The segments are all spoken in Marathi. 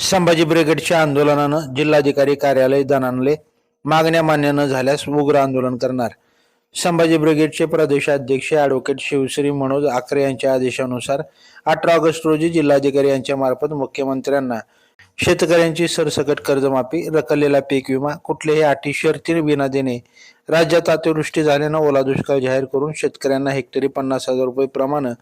संभाजी ब्रिगेडच्या आंदोलनानं जिल्हाधिकारी कार्यालय दणाणले मागण्या मान्य न झाल्यास उग्र आंदोलन करणार. संभाजी ब्रिगेडचे प्रदेशाध्यक्ष ॲडव्होकेट शिवश्री मनोज आकरे यांच्या आदेशानुसार अठरा ऑगस्ट रोजी जिल्हाधिकारी यांच्या मार्फत मुख्यमंत्र्यांना शेतकऱ्यांची सरसकट कर्जमाफी रखडलेला पीक विमा कुठल्याही अटी शर्ती विना देणे राज्यात अतिवृष्टी झाल्यानं ओला दुष्काळ जाहीर करून शेतकऱ्यांना हेक्टरी पन्नास हजार रुपये प्रमाणे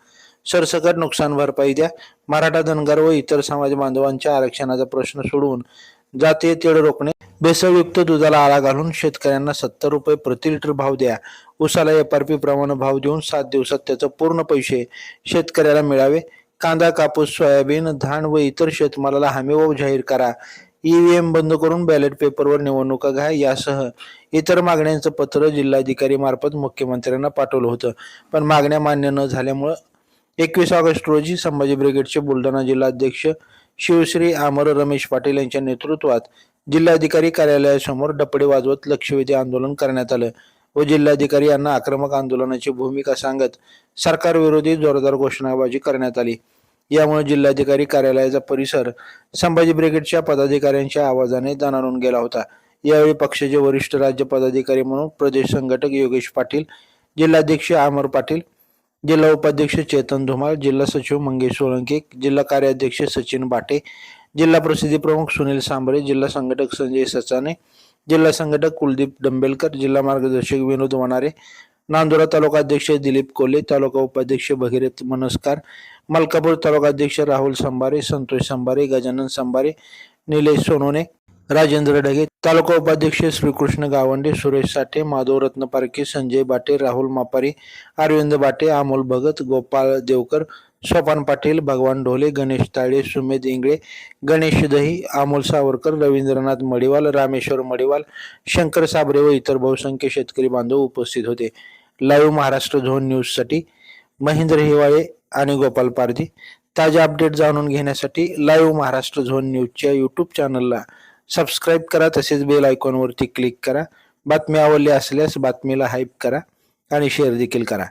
सरसकट नुकसान भरपाई द्या. मराठा धनगर व इतर समाज बांधवांच्या आरक्षणाचा प्रश्न सोडवून जातीय तेढ रोखणे. भेसळयुक्त दुधाला आळा घालून शेतकऱ्यांना सत्तर रुपये प्रति लिटर भाव द्या. उसाला एफ आर पी प्रमाणे भाव देऊन सात दिवसात त्याचे पूर्ण पैसे शेतकऱ्याला मिळावे. कांदा कापूस सोयाबीन धान व इतर शेतमालाला हमी भाव जाहीर करा. ईव्हीएम बंद करून बॅलेट पेपरवर निवडणुका घ्या. यासह इतर मागण्यांचं पत्र जिल्हाधिकारी मार्फत मुख्यमंत्र्यांना पाठवलं होतं. पण मागण्या मान्य न झाल्यामुळं एकवीस ऑगस्ट रोजी संभाजी ब्रिगेडचे बुलढाणा जिल्हाध्यक्ष शिवश्री आमर रमेश पाटील यांच्या नेतृत्वात जिल्हाधिकारी कार्यालयासमोर डपडे वाजवत लक्षवेधी आंदोलन करण्यात आलं. व जिल्हाधिकारी यांना आक्रमक आंदोलनाची भूमिका सांगत सरकारविरोधी जोरदार घोषणाबाजी करण्यात आली. यामुळे जिल्हाधिकारी कार्यालयाचा परिसर संभाजी ब्रिगेडच्या पदाधिकाऱ्यांच्या आवाजाने दणाणून गेला होता. यावेळी पक्षाचे वरिष्ठ राज्य पदाधिकारी म्हणून प्रदेश संघटक योगेश पाटील जिल्हाध्यक्ष आमर पाटील जिल्हा उपाध्यक्ष चेतन धुमाळ जिल्हा सचिव मंगेश सोळंके जिल्हा कार्याध्यक्ष सचिन बाटे जिल्हा प्रसिद्धी प्रमुख सुनील सांबरे जिल्हा संघटक संजय सचाने जिल्हा संघटक कुलदीप डंबेलकर जिल्हा मार्गदर्शक विनोद वनारे नांदुरा तालुका अध्यक्ष दिलीप कोले तालुका उपाध्यक्ष भगीरथ मनस्कार मलकापूर तालुका अध्यक्ष राहुल संभारे संतोष संभारे गजानन संभारे निलेश सोनोने राजेंद्र ढगे तालुका उपाध्यक्ष श्रीकृष्ण गावंडे सुरेश साठे माधव रत्न पारखे संजय बाटे राहुल मापारी अरविंद बाटे अमोल भगत गोपाळ देवकर सोपान पाटील भगवान ढोले गणेश ताळे सुमेध इंगळे गणेश दही अमोल सावरकर रवींद्रनाथ मडिवाल रामेश्वर मडिवाल शंकर साबरे व इतर बहुसंख्य शेतकरी बांधव उपस्थित होते. लाईव्ह महाराष्ट्र झोन न्यूजसाठी महेंद्र हिवाळे आणि गोपाल पारधी. ताज्या अपडेट जाणून घेण्यासाठी लाईव्ह महाराष्ट्र झोन न्यूजच्या यूट्यूब चॅनलला सबस्क्राईब करा तसेच बेल आयकॉनवरती क्लिक करा. बातमी आवडली असल्यास बातमीला हाईप करा आणि शेअर देखील करा.